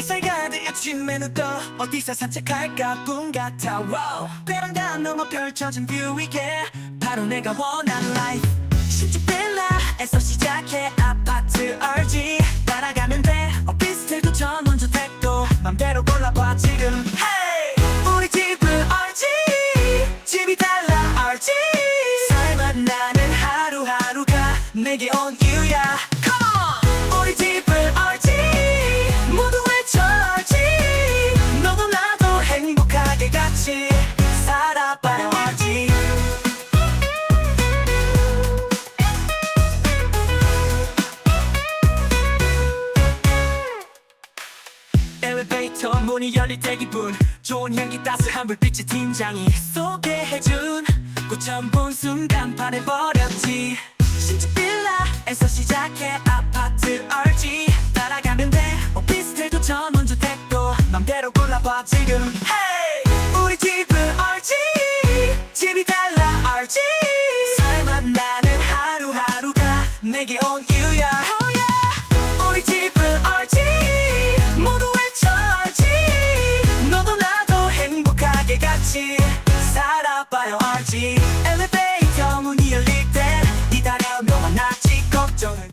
햇살 가득 아침 메뉴도 어디서 산책할까? 꿈 같아. Wow. 베란다 넘어 펼쳐진 뷰 위에 바로 내가 원하는 라이프 신축 빌라에서 시작해. 아파트 RG 따라가면 돼. 오피스텔도 전원주택도 맘대로 골라봐 지금. Hey! 우리 집은 RG 집이 달라 RG 삶은 나는 하루하루가 내게 온 이유야? Come on! 우리 집은 RG 알아 봐야지. 엘리베이터 문이 열릴 때 기분. 좋은 향기 따스한 불빛이 팀장이 소개해준 꽃처음 본 순간 반해버렸지. 신축 빌라에서 시작해 아파트 r 지. 따라가면 돼 뭐 오피스텔도 전원주택도 맘대로 골라봐 지금. 내게 온 이유야. Oh 우리 집은 알지? 모두 외쳐지. 너도 나도 행복하게 같이 살아봐요 알지.